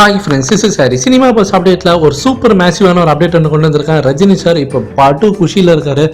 Hi friends is sorry cinema buzz அப்டேட்டில் ஒரு super மேசிவான ஒரு அப்டேட் ஒன்று கொண்டு வந்திருக்காங்க. ரஜினி சார் இப்போ பட்டு குஷியில் இருக்காரு.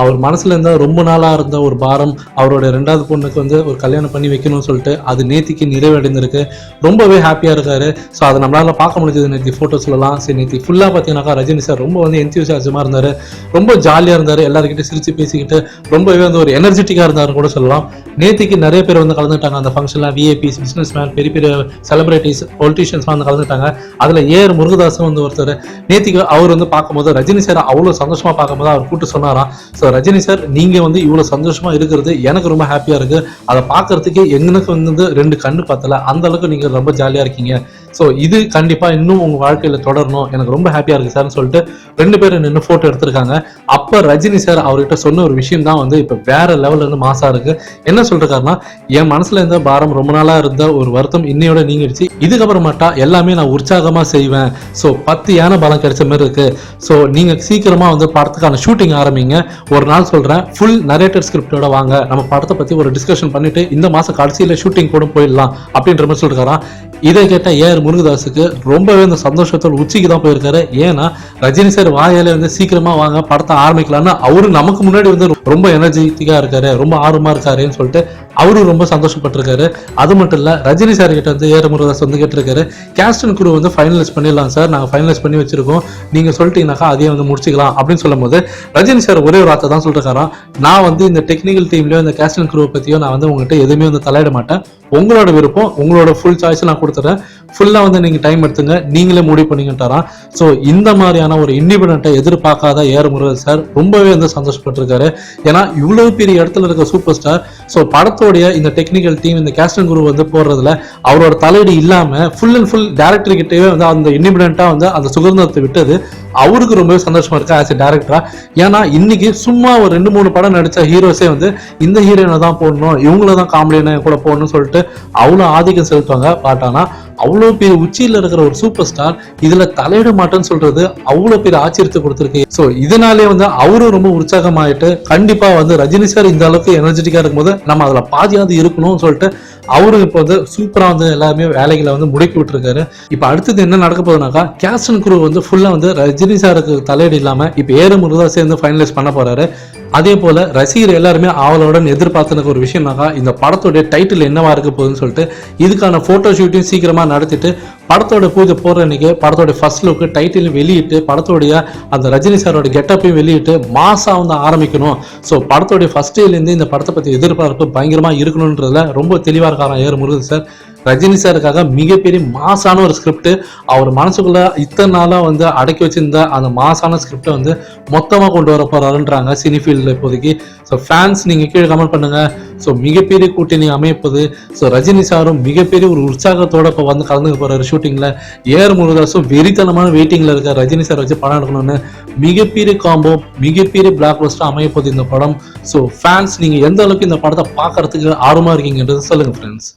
அவர் மனசில் இருந்த ரொம்ப நாளாக இருந்த ஒரு பாரம் அவரோட ரெண்டாவது பொண்ணுக்கு வந்து ஒரு கல்யாணம் பண்ணி வைக்கணும்னு சொல்லிட்டு அது நேத்திக்கு நிறைவடைந்திருக்கு. ரொம்பவே ஹாப்பியாக இருக்காரு. ஸோ அதை நம்மளால் பார்க்க முடிஞ்சது நேற்று ஃபோட்டோஸ்லாம் சரி நேற்று ஃபுல்லாக பார்த்தீங்கன்னாக்கா ரஜினி சார் ரொம்ப வந்து எந்தியூசியாசமாக இருந்தார். ரொம்ப ஜாலியாக இருந்தார். எல்லாருக்கிட்ட சிரித்து பேசிக்கிட்டு ரொம்பவே வந்து ஒரு எனர்ஜெட்டிக்காக இருந்தாருன்னு கூட சொல்லலாம். நேத்திக்கு நிறைய பேர் வந்து கலந்துட்டாங்க அந்த ஃபங்க்ஷனில் விஏபிஸ் பிஸ்னஸ் மேன் பெரிய பெரிய செலிபிரிட்டிஸ் பொலிட்டிஷியன்ஸ்லாம் வந்து கலந்துட்டாங்க அதில் ஏஆர் முருகதாசன் வந்து ஒருத்தர். நேத்திக்கு அவர் வந்து பார்க்கும்போது ரஜினி சார் அவ்வளோ சந்தோஷமாக பார்க்கும்போது அவர் கூப்பிட்டு சொன்னாராம். ஸோ ரஜினி சார் நீங்க வந்து இவ்வளோ சந்தோஷமா இருக்கிறது எனக்கு ரொம்ப ஹாப்பியா இருக்கு. அதை பார்க்கறதுக்கு எங்களுக்கு வந்து ரெண்டு கண்ணு பத்தல. அந்த அளவுக்கு நீங்க ரொம்ப ஜாலியா இருக்கீங்க. ஸோ இது கண்டிப்பாக இன்னும் உங்கள் வாழ்க்கையில் தொடரணும். எனக்கு ரொம்ப ஹாப்பியாக இருக்கு சார்னு சொல்லிட்டு ரெண்டு பேரும் நின்று ஃபோட்டோ எடுத்திருக்காங்க. அப்போ ரஜினி சார் அவர்கிட்ட சொன்ன ஒரு விஷயம் தான் வந்து இப்போ வேற லெவல்ல இருந்து மாசா இருக்கு. என்ன சொல்றாருன்னா என் மனசுல இருந்த பாரம் ரொம்ப நாளாக இருந்த ஒரு வருத்தம் இன்னையோட நீங்கிடுச்சு. இதுக்கப்புறமாட்டா எல்லாமே நான் உற்சாகமாக செய்வேன். ஸோ பத்து யானை பலம் கிடைச்ச மாதிரி இருக்கு. ஸோ நீங்கள் சீக்கிரமா வந்து படத்துக்கான ஷூட்டிங் ஆரம்பிங்க. ஒரு நாள் சொல்றேன் ஃபுல் நரேட்டர் ஸ்கிரிப்டோட வாங்க. நம்ம படத்தை பற்றி ஒரு டிஸ்கஷன் பண்ணிட்டு இந்த மாதம் கடைசியில ஷூட்டிங் கூட போயிடலாம். அப்படின்ற மாதிரி சொல்றாராம் இதை கேட்டால் ஏஆர் முருகதாஸுக்கு ரொம்பவே இந்த சந்தோஷத்தோட உச்சிக்கு தான் போயிருக்காரு. ஏன்னா ரஜினி சார் வாயில வந்து சீக்கிரமா வாங்க படத்தை ஆரம்பிக்கலாம்னு அவரு நமக்கு முன்னாடி வந்து ரொம்ப எனர்ஜெட்டிக்கா இருக்காரு ரொம்ப ஆர்வமா இருக்காருன்னு சொல்லிட்டு அவரும் ரொம்ப சந்தோஷப்பட்டிருக்காரு. அது மட்டும் இல்லை ரஜினி சார் கிட்ட வந்து ஏற முருகதாஸ் வந்து கேட்டிருக்காரு. கேஸ்டன் குரு குரூ வந்து ஃபைனலைஸ் பண்ணிடலாம் சார் நாங்கள் ஃபைனலைஸ் பண்ணி வச்சிருக்கோம். நீங்கள் சொல்லிட்டீங்கன்னாக்கா அதையே வந்து முடிச்சுக்கலாம் அப்படின்னு சொல்லும்போது ரஜினி சார் ஒரே ஒரு வார்த்தை தான் சொல்லிருக்காராம். நான் வந்து இந்த டெக்னிக்கல் டீம்லயோ இந்த கேஸ்டன் குரூவை பற்றியோ நான் வந்து உங்கள்கிட்ட எதுவுமே வந்து தலையிட மாட்டேன். உங்களோட விருப்பம் உங்களோட ஃபுல் சாய்ஸ் நான் கொடுத்துறேன். ஃபுல்லாக வந்து நீங்கள் டைம் எடுத்துங்க. நீங்களே முடிவு பண்ணிக்கிட்டாராம் ஸோ இந்த மாதிரியான ஒரு இண்டிபெண்ட்டை எதிர்பார்க்காத ஏற முருகன் சார் ரொம்பவே வந்து சந்தோஷப்பட்டிருக்காரு. ஏன்னா இவ்வளவு பெரிய இடத்துல இருக்க சூப்பர் ஸ்டார் ஸோ படத்தை படத்தோடைய இந்த டெக்னிக்கல் டீம் இந்த கேஸ்டன் குரு வந்து போடுறதுல அவரோட தலையீடு இல்லாம ஃபுல் அண்ட் ஃபுல் டேரக்டர் கிட்டவே வந்து அந்த இண்டிபெண்டா வந்து அந்த சுதந்திரத்தை விட்டது. அவருக்கு ரொம்பவே சந்தோஷமா இருக்கு ஆஸ் எ டேரக்டரா ஏன்னா இன்னைக்கு சும்மா ஒரு ரெண்டு மூணு படம் நடிச்ச ஹீரோஸே வந்து இந்த ஹீரோயினை தான் போடணும் இவங்கள தான் காமெடியனை கூட போடணும்னு சொல்லிட்டு அவ்வளோ ஆதிக்கம் செலுத்துவாங்க. பட் அவ்வளோ பெரிய உச்சியில் இருக்கிற ஒரு சூப்பர் ஸ்டார் இதில் தலையிட மாட்டேன்னு சொல்றது அவ்வளோ பெரிய ஆச்சரியத்தை கொடுத்துருக்கு. ஸோ இதனாலே வந்து அவரும் ரொம்ப உற்சாகமாயிட்டு கண்டிப்பாக வந்து ரஜினி சார் இந்த அளவுக்கு எனர்ஜெட்டிக்காக இருக்கும்போது நம்ம அதில் பாதியாவது இருக்கணும்னு சொல்லிட்டு அவரும் இப்போ வந்து சூப்பராக வந்து எல்லாருமே வேலைகளை வந்து முடக்கி விட்டுருக்காரு. இப்போ அடுத்தது என்ன நடக்க போகுதுனாக்கா கேஸ்டன் குரூ வந்து ஃபுல்லாக வந்து ரஜினி சாருக்கு தலையீடு இல்லாமல் இப்போ ஏறு சேர்ந்து ஃபைனலைஸ் பண்ண போறாரு. அதே போல ரசிகர் எல்லாருமே ஆவலுடன் எதிர்பார்த்தனக்கு ஒரு விஷயம்னாக்கா இந்த படத்துடைய டைட்டில் என்னவா இருக்க போகுதுன்னு சொல்லிட்டு இதுக்கான போட்டோ ஷூட்டையும் சீக்கிரமா நடத்திட்டு படத்தோட பூஜை போடுற அன்னைக்கு படத்தோட ஃபர்ஸ்ட் லுக்கு டைட்டில் வெளியிட்டு படத்தோடைய அந்த ரஜினி சாரோட கெட்டப்பையும் வெளியிட்டு மாசா வந்து ஆரம்பிக்கணும். ஸோ படத்தோடைய ஃபர்ஸ்ட் டேலேருந்து இந்த படத்தை பற்றி எதிர்பார்ப்பு பயங்கரமாக இருக்கணுன்றதுல ரொம்ப தெளிவாக இருக்காராம் ஏர் முருகன் சார். ரஜினி சாருக்காக மிகப்பெரிய மாசான ஒரு ஸ்கிரிப்ட் அவர் மனசுக்குள்ள இத்தனை நாளாக வந்து அடக்கி வச்சிருந்த அந்த மாசான ஸ்கிரிப்டை வந்து மொத்தமாக கொண்டு வர போறாருன்றாங்க சினி ஃபீல்டில் இப்போதைக்கு. ஸோ ஃபேன்ஸ் நீங்கள் கீழே கமெண்ட் பண்ணுங்கள் ஸோ மிகப்பெரிய கூட்டணி அமைப்பது ஸோ ரஜினி சாரும் மிகப்பெரிய ஒரு உற்சாகத்தோட இப்போ வந்து கலந்துக்க போகிறாரு ஷூட்டிங்ல ஏர் முருகதாஸும் வெறித்தனமான வெயிட்டிங்ல இருக்க ரஜினி சார் வச்சு படம் எடுக்கணும்னு மிகப்பெரிய காம்போ மிகப்பெரிய பிளாக் பஸ்டாக அமைய போகுது இந்த படம். ஸோ ஃபேன்ஸ் நீங்க எந்த அளவுக்கு இந்த படத்தை பார்க்கறதுக்கு ஆர்வமா இருக்கீங்கன்றது சொல்லுங்க ஃப்ரெண்ட்ஸ்